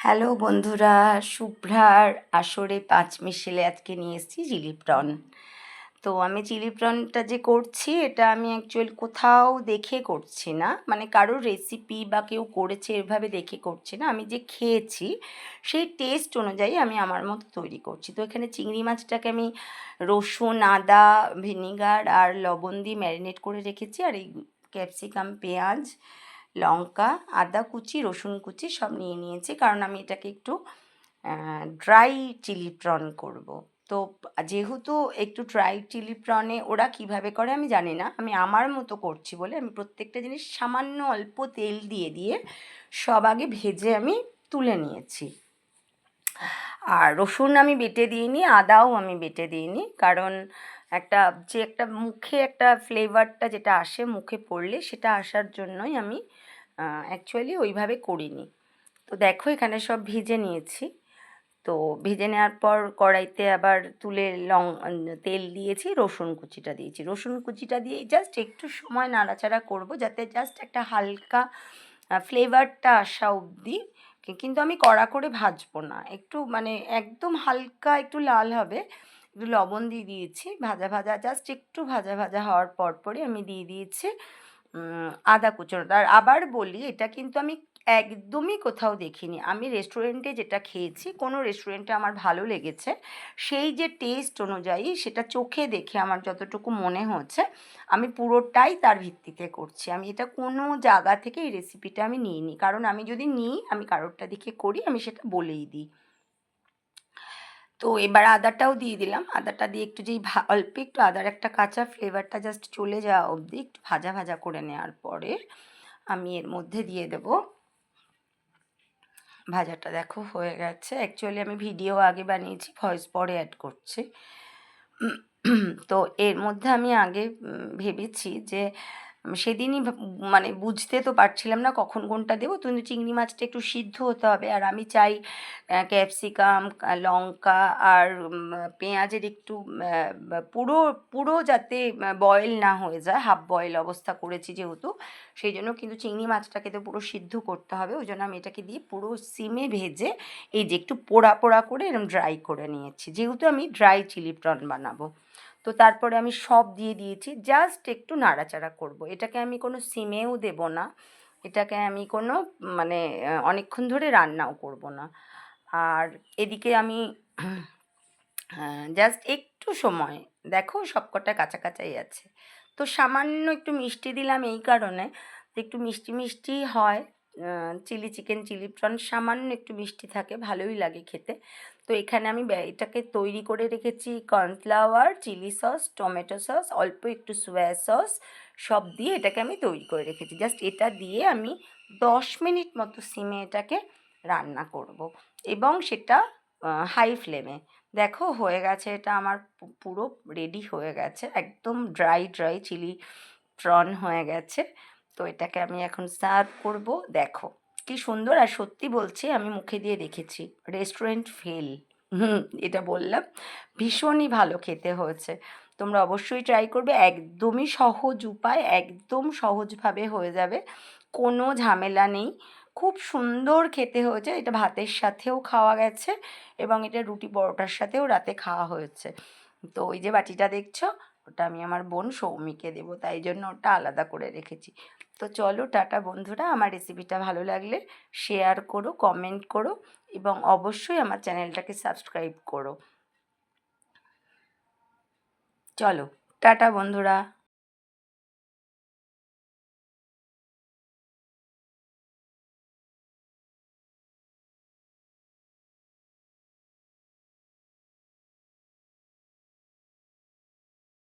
Hello বন্ধুরা, শুভ্রার আসরে পাঁচ মিশেলে আজকে নিয়ে এসেছি চিলি প্রন। তো আমি চিলি প্রনটা যে করছি, এটা আমি অ্যাকচুয়ালি কোথাও দেখে করছি না। মানে কারোর রেসিপি বা কেউ করেছে এভাবে দেখে করছি না। আমি যে খেয়েছি, সেই টেস্ট অনুযায়ী আমি আমার মতো তৈরি করছি। তো এখানে চিংড়ি মাছটাকে আমি রসুন, আদা, ভিনিগার আর লবণ দিয়ে ম্যারিনেট করে রেখেছি। আর এই ক্যাপসিকাম পেঁয়াজ লঙ্কা, আদা কুচি, রসুন কুচি সব নিয়ে নিয়েছি। কারণ আমি এটাকে একটু ড্রাই চিলি প্রন করব। তো যেহেতু একটু ড্রাই চিলি প্রনে ওরা কীভাবে করে আমি জানি না। আমি আমার মতো করছি বলে আমি প্রত্যেকটা জিনিস সামান্য অল্প তেল দিয়ে দিয়ে সব আগে ভেজে আমি তুলে নিয়েছি। আর রসুন আমি বেটে দিইনি, আদাও আমি বেটে দিইনি। কারণ একটা, যে একটা মুখে একটা ফ্লেভারটা যেটা আসে মুখে পড়লে সেটা আসার জন্যই আমি অ্যাকচুয়ালি ওইভাবে করিনি। তো দেখো এখানে সব ভিজে নিয়েছি। তো ভেজে নেওয়ার পর কড়াইতে আবার তুলে লং, তেল দিয়েছি, রসুন কুচিটা দিয়েছি। রসুন কুচিটা দিয়ে জাস্ট একটু সময় নাড়াচাড়া করব যাতে জাস্ট একটা হালকা ফ্লেভারটা আসা অবধি কিন্তু আমি কড়া করে ভাজবো না। একটু মানে একদম হালকা একটু লাল হবে, একটু লবণ দিয়ে দিয়েছি। ভাজা ভাজা জাস্ট একটু ভাজা ভাজা হওয়ার পর পরই আমি দিয়ে দিয়েছি। আদা কুচোনোটা আর আবার বলি, এটা কিন্তু আমি একদমই কোথাও দেখিনি। আমি রেস্টুরেন্টে যেটা খেয়েছি, কোনো রেস্টুরেন্টে আমার ভালো লেগেছে। সেই যে টেস্ট অনুযায়ী সেটা চোখে দেখে আমার যতটুকু মনে হচ্ছে, আমি পুরোটাই তার ভিত্তিতে করছি। আমি এটা কোনো জায়গা থেকে এই রেসিপিটা আমি নিইনি। কারণ আমি যদি নিই, আমি কারোরটা দেখে করি, আমি সেটা বলেই দিই। তো এবার আদাটাও দিয়ে দিলাম। আদাটা দিয়ে একটু যেই অল্প একটু আদার একটা কাঁচা ফ্লেভারটা জাস্ট চলে যাওয়া অবধি একটু ভাজা ভাজা করে নেওয়ার পরে আমি এর মধ্যে দিয়ে দেব। ভাজাটা দেখো হয়ে গেছে। অ্যাকচুয়ালি আমি ভিডিও আগে বানিয়েছি ভয়েস পরে অ্যাড করছি। তো এর মধ্যে আমি আগে ভেবেছি যে সেদিনই মানে বুঝতে তো পারছিলাম না কখন কোনটা দেবো। কিন্তু চিংড়ি মাছটা একটু সিদ্ধ হতে হবে। আর আমি চাই ক্যাপসিকাম লঙ্কা আর পেঁয়াজের একটু পুরো পুরো যাতে বয়েল না হয়ে যায় হাফ বয়েল অবস্থা করেছি যেহেতু, সেই জন্য কিন্তু চিংড়ি মাছটাকে তো পুরো সিদ্ধ করতে হবে। ওই জন্য আমি এটাকে দিয়ে পুরো সিমে ভেজে, এই যে একটু পোড়া পোড়া করে এরকম ড্রাই করে নিয়েছি। যেহেতু আমি ড্রাই চিলি প্রন বানাবো। তো তারপরে আমি সব দিয়ে দিয়েছি। জাস্ট একটু নাড়াচাড়া করব। এটাকে আমি কোনো সিমেও দেব না। এটাকে আমি কোনো মানে অনেকক্ষণ ধরে রান্নাও করব না। আর এদিকে আমি জাস্ট একটু সময়, দেখো সবকটা কাছাকাছাই আছে। তো সামান্য একটু মিষ্টি দিলাম এই কারণে একটু মিষ্টি মিষ্টি হয়। চিলি চিকেন চিলি প্রন সামান্য একটু মিষ্টি থাকে, ভালোই লাগে খেতে। তো এখানে আমি এটাকে তৈরি করে রেখেছি cornflour, chilli sauce, tomato sauce, অল্প একটু সোয়া সস, সব দিয়ে এটাকে আমি তৈরি করে রেখেছি। জাস্ট এটা দিয়ে আমি দশ মিনিট মতো সিমে এটাকে রান্না করব। এবং সেটা হাই ফ্লেমে। দেখো, হয়ে গেছে এটা আমার পুরো রেডি হয়ে গেছে। একদম ড্রাই ড্রাই চিলি প্রন হয়ে গেছে। তো এটাকে আমি এখন সার্ভ করব। দেখো, কি সুন্দর আর সত্যি বলছি, আমি মুখে দিয়ে দেখেছি। রেস্টুরেন্ট ফেল হুম, এটা বললাম। ভীষণই ভালো খেতে হয়েছে। তোমরা অবশ্যই ট্রাই করবে। একদমই সহজ উপায়, একদম সহজভাবে হয়ে যাবে। কোনো ঝামেলা নেই। খুব সুন্দর খেতে হয়েছে। এটা ভাতের সাথেও খাওয়া গেছে এবং এটা রুটি পরোটার সাথেও রাতে খাওয়া হয়েছে। তো ওই যে বাটিটা দেখছ ওটা আমি আমার বোন সৌমিকে দেবো, তাই জন্য ওটা আলাদা করে রেখেছি। তো চলো টাটা বন্ধুরা, আমার রেসিপিটা ভালো লাগলে শেয়ার করো কমেন্ট করো এবং অবশ্যই আমার চ্যানেলটাকে সাবস্ক্রাইব করো। চলো, টাটা বন্ধুরা।